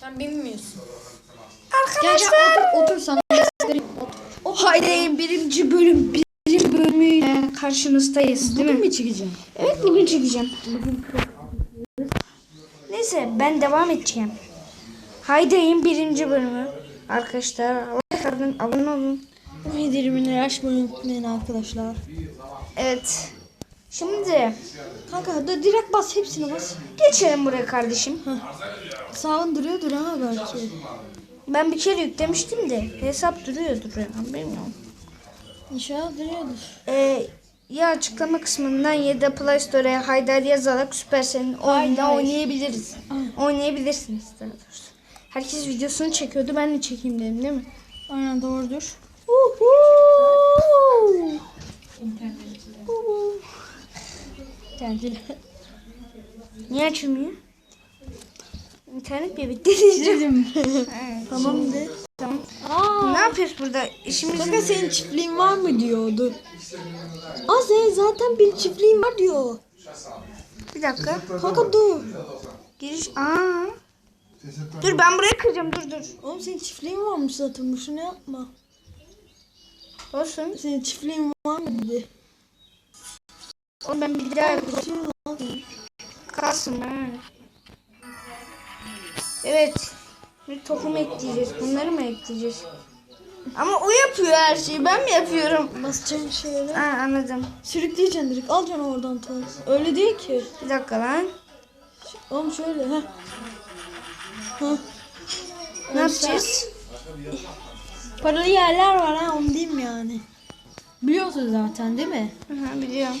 Sen bilmiyorsun. Gel gel otur, otur sana göstereyim. Otur. O Haydi birinci bölüm birinci bölümüyle karşınızdayız değil Bugün mi? mü çekeceğim? Evet bugün çekeceğim. Neyse ben devam edeceğim. Haydi'nin birinci bölümü. Arkadaşlar like atın, abone olun. Bildirimini açmayı unutmayın arkadaşlar. Evet. Şimdi Kanka da direkt bas hepsine bas. geçelim buraya kardeşim. Sağın duruyordur ha belki. Ben bir kere yüklemiştim de hesap duruyordur ya bilmiyorum. İnşallah duruyordur. Ee, ya açıklama kısmından ya da Play Store'a Haydar yazarak Supercell'in oyununu Haydar. oynayabiliriz. Oynayabilirsiniz daha doğrusu. Herkes videosunu çekiyordu ben de çekeyim dedim değil mi? Aynen doğrudur. Geldi. Niye açılmıyor? İnternet bir bitti diyeceğim. tamam de. Tamam. Aa, Ne yapıyoruz burada? İşimiz kanka senin çiftliğin var mı diyordu. Aa senin zaten bir çiftliğin var diyor. bir dakika. Kanka dur. Giriş. Aa. Dur ben buraya kıracağım. Dur dur. Oğlum senin çiftliğin varmış zaten boşuna yapma. Olsun. Senin çiftliğin var mı dedi. Oğlum ben bir daha yapacağım. Kalsın öyle. Evet. Bir tohum ekleyeceğiz. Bunları mı ekleyeceğiz? Ama o yapıyor her şeyi. Ben mi yapıyorum? Basacağın şeyleri. Ha anladım. Sürükleyeceksin direkt. Alacaksın oradan tas. Öyle değil ki. Bir dakika lan. Oğlum şöyle ha. Ha. Ne yapacağız? Paralı yerler var ha onu diyeyim yani. Biliyorsun zaten değil mi? Aha, biliyorum.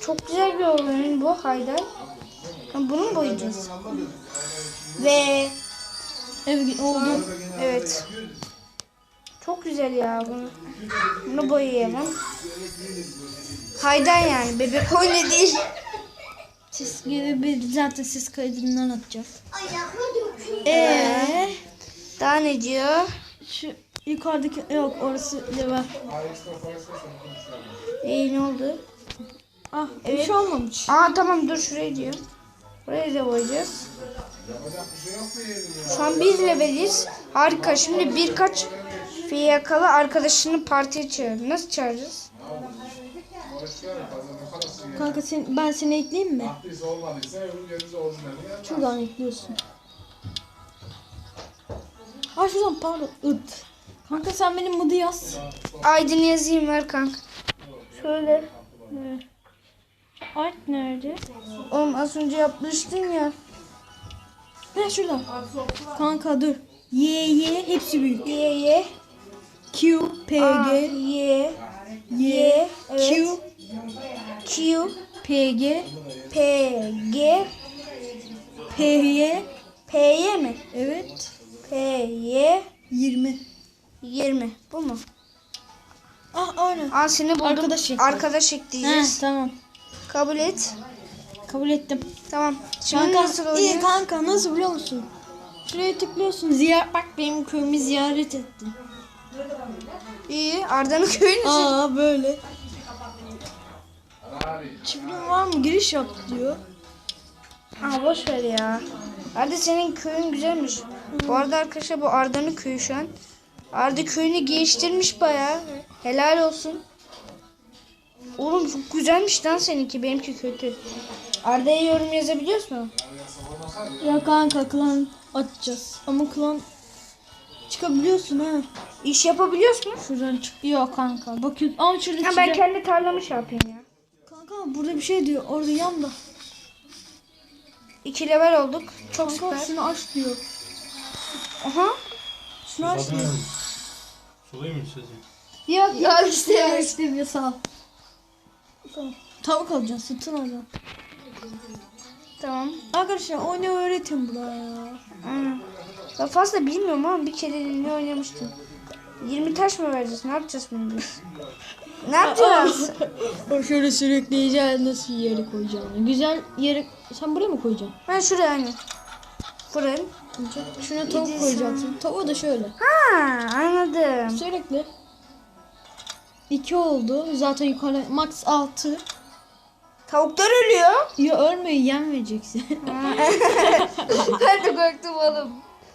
Çok güzel bir oyun bu Haydar. Ha, Bunu mu boyayacağız? Ve Ev oldu. evet. Çok güzel ya bunu. Bunu boyayalım. Haydar yani bebek oyunu değil. Siz gibi bir zaten siz kaydından atacağız. Ee, daha ne diyor? Şu yukarıdaki yok orası level. İyi ne oldu? Ah Evet. bir şey olmamış. Aa tamam dur şuraya diyor. Burayı da boyayacağız. Şu an bir leveliz. Harika. Şimdi birkaç fiyakalı arkadaşını partiye çağır. Nasıl çağıracağız? Kanka sen, ben seni ekleyeyim mi? Şuradan ekliyorsun. Ha şuradan pardon. It. Kanka sen benim modu yaz. Aydın yazayım ver kanka. Şöyle. Art nerede? Oğlum az önce yapmıştın ya. Ne şuradan. Kanka dur. Y Y hepsi büyük. Y Y Q P G Y Y. Q Q P G P G P Y P Y mi? evet P Y 20. 20. Bu mu? Ah aynen. Aa seni buldum. Arkadaş ekle. Arkadaş He, ekleyeceğiz. tamam. Kabul et. Kabul ettim. Tamam. Şimdi Kanka, nasıl iyi oluyor? kanka nasıl biliyor musun? Şuraya tıklıyorsun. Ziyaret bak benim köyümü ziyaret ettim. İyi. Arda'nın köyü nasıl? Aa böyle. Çiftliğin var mı? Giriş yap diyor. Aa boş ver ya. Arda senin köyün güzelmiş. Bu arada arkadaşlar bu Arda'nın köyü şu an. Arda köyünü geliştirmiş bayağı. Helal olsun. Oğlum çok güzelmiş lan seninki. Benimki kötü. Arda'ya yorum yazabiliyoruz mu? Ya kanka klan atacağız. Ama klan çıkabiliyorsun ha. İş yapabiliyoruz mu? Şuradan çık. Yok kanka. Bakın ama şurada Ha, ben çıkacak. kendi tarlamı şey yapayım ya. Kanka burada bir şey diyor. Orada yanda. İki level olduk. Çok Kanka süper. şunu aç diyor. Aha. Şunu aç diyor. Sulayım mı sizi? Yok Ya yok istemiyorum. istemiyor sağ ol. Tamam. Tavuk alacaksın sütün alacaksın. Tamam. Arkadaşlar oyunu öğretin buraya ya. Aynen. Ben fazla bilmiyorum ama bir kere ne oynamıştım. 20 taş mı vereceğiz? Ne yapacağız bunu biz? Ne yapacağız? o şöyle sürükleyeceğiz nasıl yere koyacağını. Güzel yere sen buraya mı koyacaksın? ben şuraya hani. Fırın. Şuna tavuk koyacaksın. Tavuğu da şöyle. Ha anladım. Sürekli. 2 oldu. Zaten yukarı max 6. Tavuklar ölüyor. Ya ölmeyi yenmeyeceksin. ben de korktum oğlum.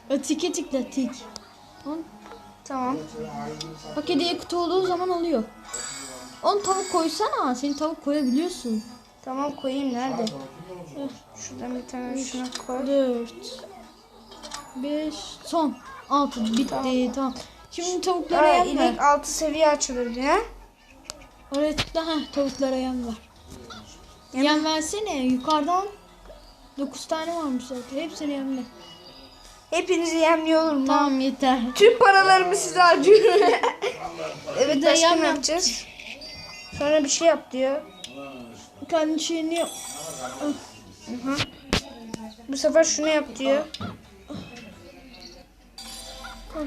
O tike tıkla tik. On, Tamam. bak hediye kutu olduğu zaman oluyor. On tavuk koysana. Senin tavuk koyabiliyorsun. Tamam koyayım nerede? Şuradan bir tane şuna koy. 4 5 son 6 bitti tamam. Şimdi tavuklara Aa, yem inek altı seviye açılır diye. Oraya tıkla ha tavuklara yem ver. Yem versene yukarıdan 9 tane varmış zaten. Hepsini yemle. Hepinizi yemliyorum lan. Tamam yeter. Tüm paralarımı size harcıyorum. evet başka yem ne yap. yapacağız? Sonra bir şey yap diyor. Kendi şeyini yap. Bu sefer şunu yap diyor.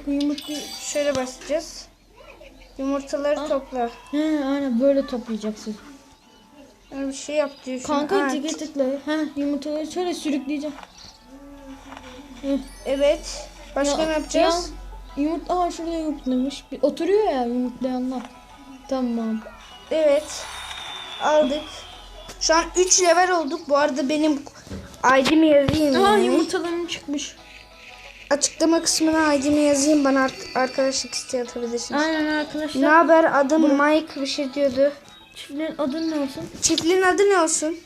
Yumurta. Şöyle başlayacağız. Yumurtaları topla. He aynen böyle toplayacaksın. Sonra bir şey yap diyor. Kanka aç. tıkla tıkla. He yumurtaları şöyle sürükleyeceğim. Hı. Evet. Başka Ya- ne yapacağız? Ya, yumurta aa şurada yumurtlamış. Bir oturuyor ya yumurtlayanlar. Tamam. Evet. Aldık. Şu an 3 level olduk. Bu arada benim ID'mi yazayım. Aa yani. yumurtalarım çıkmış. Açıklama kısmına ID'mi yazayım. Bana ar- arkadaşlık isteği atabilirsiniz. Aynen Ne arkadaşlar. haber? Adım Mike bir şey diyordu. Çiftliğin adı ne olsun? Çiftliğin adı ne olsun?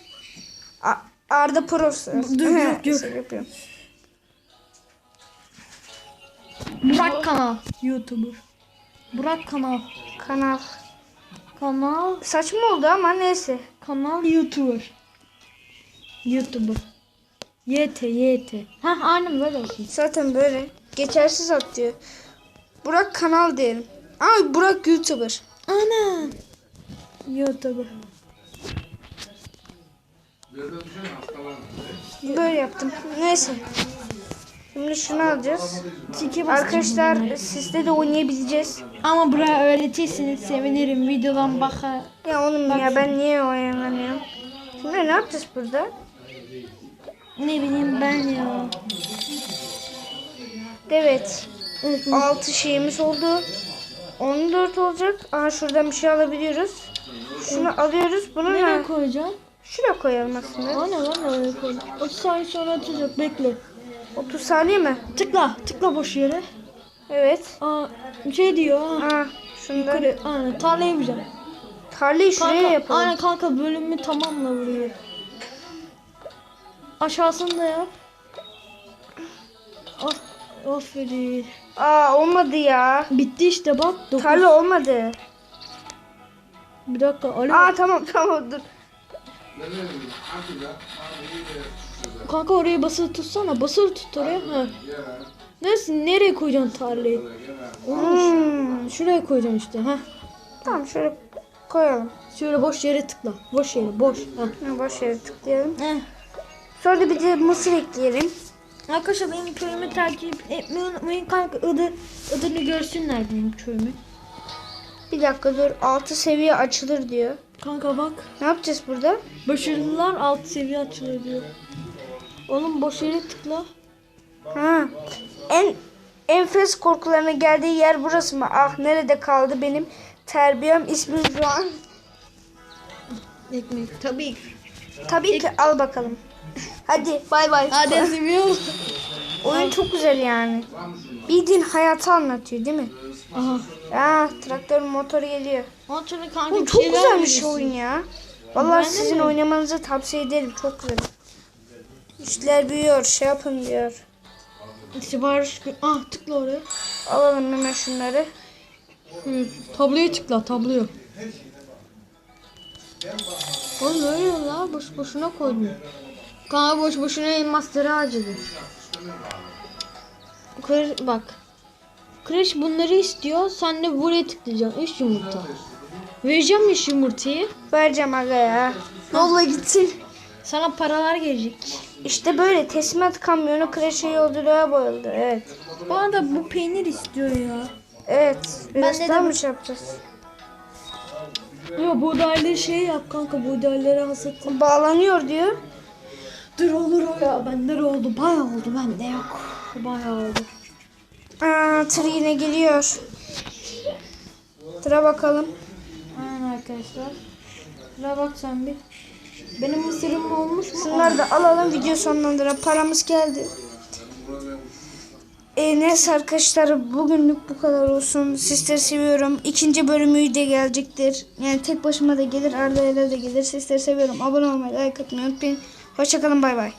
A- Arda Pros. Dur, yok, yok. Şaka yapıyorum. Burak Kanal. YouTuber. Burak Kanal. Kanal. Kanal. Saçma oldu ama neyse. Kanal YouTuber. YouTuber. YT YT. Ha aynen böyle olsun. Zaten böyle. Geçersiz at diyor. Burak kanal diyelim. Aa Burak YouTuber. Ana. YouTuber. Böyle yaptım. Neyse. Şimdi şunu alacağız. Basacağım. Arkadaşlar sizde de oynayabileceğiz. Ama buraya öğretirseniz sevinirim. Videodan bakar. Ya oğlum ya ben niye oynamıyorum? Şimdi ne yapacağız burada? Ne bileyim ben ya. Evet. 6 şeyimiz oldu. 14 olacak. Aha şuradan bir şey alabiliyoruz. Şunu alıyoruz. Bunu Nereye ne? koyacağım? Şuraya koyalım aslında. Ne lan oraya koy. 30 saniye sonra atacak bekle. 30 saniye mi? Tıkla tıkla boş yere. Evet. Aa şey diyor. ha. Aa şundan. Yukarı, aynen tarla yapacağım. Tarlayı şuraya Kanka, yapalım. aynen kanka bölümü tamamla vuruyor. Aşağısını da yap. Ah, aferin. Aa olmadı ya. Bitti işte bak. Dokuz. Tarla olmadı. Bir dakika. Alo. Aa tamam tamam dur. Kanka orayı basılı tutsana. Basılı tut oraya. Ha. Neresi, nereye koyacaksın tarlayı? Hmm. Şuraya koyacaksın işte. Ha. Tamam şöyle koyalım. Şöyle boş yere tıkla. Boş yere boş. Ha. Ha, boş yere tıklayalım. Heh. Sonra bir de mısır ekleyelim. Arkadaşlar benim köyümü takip etmeyi unutmayın. Kanka adı, adını görsünler benim köyümü. Bir dakika dur. 6 seviye açılır diyor. Kanka bak. Ne yapacağız burada? Başarılılar alt seviye açılıyor diyor. Oğlum yere tıkla. Ha. En enfes korkularına geldiği yer burası mı? Ah nerede kaldı benim terbiyem ismim şu an. Ekmek tabii. Tabii ki al bakalım. Hadi bay bay. Hadi seviyorum. Oyun çok güzel yani. Bildiğin hayatı anlatıyor değil mi? Aha. Ah traktörün motoru geliyor. Motorlu kanka Oğlum çok şeyler güzelmiş oyun ya. Vallahi Ben de sizin mi? oynamanızı tavsiye ederim. Çok güzel. İşler büyüyor. Şey yapın diyor. Sipariş. Ah tıkla oraya. Alalım hemen şunları. Hı, tabloya tıkla tabloya. Oğlum öyle la boş boşuna koydum. Kanka boş boşuna elmasları harcadım. Kır, bak. Kreş bunları istiyor. Sen de buraya tıklayacaksın. 3 yumurta. Vereceğim 3 yumurtayı. Vereceğim aga ya. Yolla gitsin. Sana paralar gelecek. İşte böyle teslimat kamyonu kreşe yolculuğa boyuldu. Evet. Bana da bu peynir istiyor ya. Evet. Biraz de daha mı şey yapacağız? Ya buğdayları şey yap kanka buğdayları hasat. Bağlanıyor diyor. Dur olur o ya. Bende de oldu. Bayağı oldu. Bende yok. Bayağı oldu. Aa, tır yine geliyor. Tıra bakalım. Aynen arkadaşlar. Şuna bak sen bir. Benim mısırım olmuş mu? Şunları da alalım video sonlandıralım. Paramız geldi. E, neyse arkadaşlar bugünlük bu kadar olsun. Sizleri seviyorum. İkinci bölümü de gelecektir. Yani tek başıma da gelir Arda ile de gelir. Sizleri seviyorum. Abone olmayı, like atmayı unutmayın. Hoşçakalın bay bay.